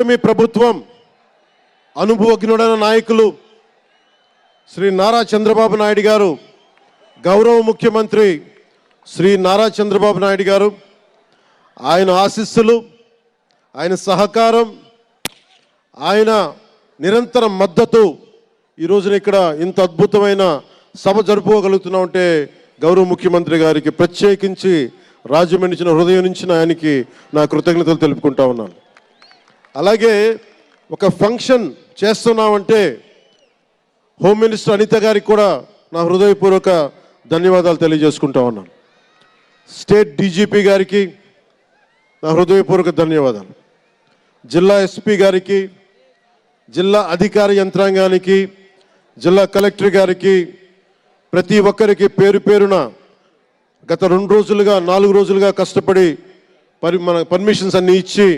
మీ ప్రభుత్వం అనుభవజ్ఞుడైన నాయకులు శ్రీ నారా చంద్రబాబు నాయుడు గారు గౌరవ ముఖ్యమంత్రి శ్రీ నారా చంద్రబాబు నాయుడు గారు ఆయన ఆశీస్సులు ఆయన సహకారం ఆయన నిరంతర మద్దతు ఈ ఇక్కడ ఇంత అద్భుతమైన సభ జరుపుకోగలుగుతున్నా ఉంటే గౌరవ ముఖ్యమంత్రి గారికి ప్రత్యేకించి రాజమండ్రి హృదయం నుంచి ఆయనకి నా కృతజ్ఞతలు తెలుపుకుంటా ఉన్నాను. అలాగే ఒక ఫంక్షన్ చేస్తున్నామంటే హోమ్ మినిస్టర్ అనిత గారికి కూడా నా హృదయపూర్వక ధన్యవాదాలు తెలియజేసుకుంటా ఉన్నాను. స్టేట్ డీజీపీ గారికి నా హృదయపూర్వక ధన్యవాదాలు. జిల్లా ఎస్పీ గారికి జిల్లా అధికార యంత్రాంగానికి జిల్లా కలెక్టర్ గారికి ప్రతి ఒక్కరికి పేరు పేరున గత రెండు రోజులుగా నాలుగు రోజులుగా కష్టపడి పరి మన పర్మిషన్స్ అన్నీ ఇచ్చి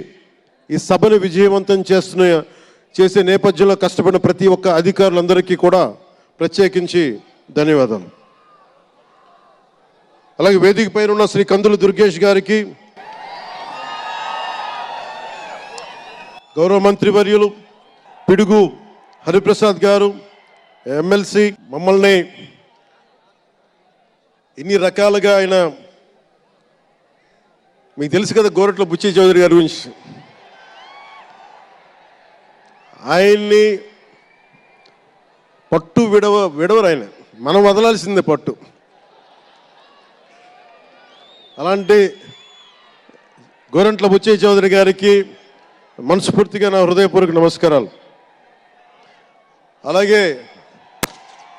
ఈ సభను విజయవంతం చేస్తున్న చేసే నేపథ్యంలో కష్టపడిన ప్రతి ఒక్క అధికారులందరికీ కూడా ప్రత్యేకించి ధన్యవాదాలు. అలాగే వేదిక పైన ఉన్న శ్రీ కందులు దుర్గేష్ గారికి గౌరవ మంత్రి వర్యులు పిడుగు హరిప్రసాద్ గారు ఎమ్మెల్సీ మమ్మల్ని ఇన్ని రకాలుగా ఆయన మీకు తెలుసు కదా గోరట్ల బుచ్చి చౌదరి గారి గురించి. ఆయన్ని పట్టు విడవ విడవరు ఆయన మనం వదలాల్సిందే పట్టు. అలాంటి గోరంట్ల బుచ్చయ్య చౌదరి గారికి మనస్ఫూర్తిగా నా హృదయపూర్వక నమస్కారాలు. అలాగే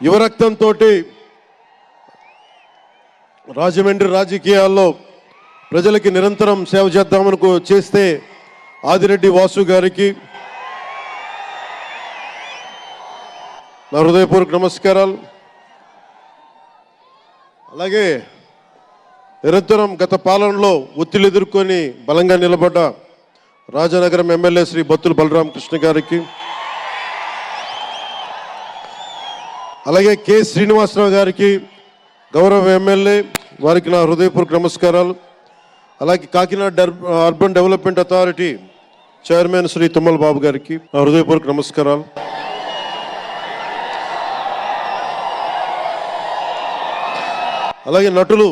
యువరక్తంతో రాజమండ్రి రాజకీయాల్లో ప్రజలకి నిరంతరం సేవ చేద్దామనుకో చేస్తే ఆదిరెడ్డి వాసు గారికి నా హృదయపూర్వక నమస్కారాలు. అలాగే నిరంతరం గత పాలనలో ఒత్తిడి ఎదుర్కొని బలంగా నిలబడ్డ రాజనగరం ఎమ్మెల్యే శ్రీ బత్తుల బలరామకృష్ణ గారికి అలాగే కె శ్రీనివాసరావు గారికి గౌరవ ఎమ్మెల్యే వారికి నా హృదయపూర్వక నమస్కారాలు. అలాగే Kakinada urban development authority chairman Shri Tummala Babu గారికి నా హృదయపూర్వక నమస్కారాలు. అలాగే నటులు